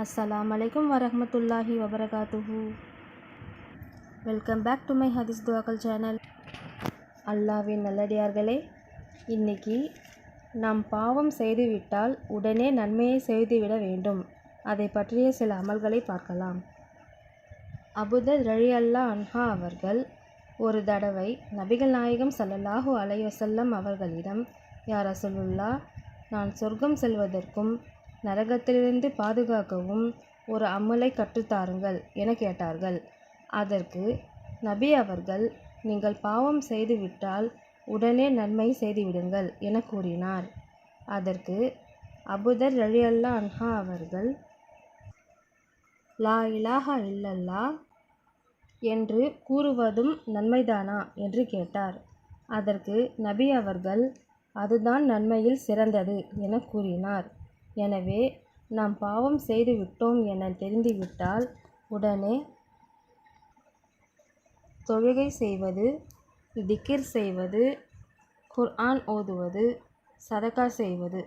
அஸ்ஸலாம் அலைக்கும் வரஹ்மத்துல்லாஹி வபரகாத்துஹு வெல்கம் பேக் டு மை ஹதீஸ் துவாக்கல் சேனல் அல்லாவின் நல்லடியார்களே இன்னைக்கு நாம் பாவம் செய்துவிட்டால் உடனே நன்மையை செய்துவிட வேண்டும். அதை பற்றிய சில அமல்களை பார்க்கலாம். அபுதர் ரழி அல்லா அன்ஹா அவர்கள் ஒரு தடவை நபிகள் நாயகம் சல்லல்லாஹூ அலைவசல்லம் அவர்களிடம் யார் அசலுல்லா நான் சொர்க்கம் செல்வதற்கும் நரகத்திலிருந்து பாதுகாக்கவும் ஒரு அமலை கற்றுத்தாருங்கள் என கேட்டார்கள். அதற்கு நபி அவர்கள் நீங்கள் பாவம் செய்துவிட்டால் உடனே நன்மை செய்துவிடுங்கள் என கூறினார். அதற்கு அபுதர் ரழி அல்லா அன்ஹா அவர்கள் லா இலாஹா இல்லல்லா என்று கூறுவதும் நன்மைதானா என்று கேட்டார். அதற்கு நபி அவர்கள் அதுதான் நன்மையில் சிறந்தது என கூறினார். எனவே நாம் பாவம் செய்து விட்டோம் என தெரிந்துவிட்டால் உடனே தொழுகை செய்வது திக்கிர் செய்வது குர்ஆன் ஓதுவது சதக்கா செய்வது.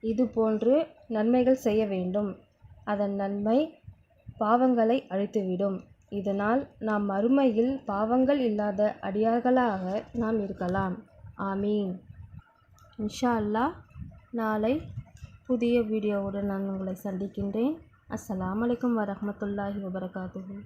இது போன்று நன்மைகள் செய்ய வேண்டும். அதன் நன்மை பாவங்களை அழித்துவிடும். இதனால் நாம் மறுமையில் பாவங்கள் இல்லாத அடியார்களாக நாம் இருக்கலாம். ஆமீன். இன்ஷா அல்லா நாளை புதிய வீடியோவுடன் நான் உங்களை சந்திக்கின்றேன். அஸ்ஸலாமு அலைக்கும் வரமத்துல்லாஹி வபரகாத்துஹு.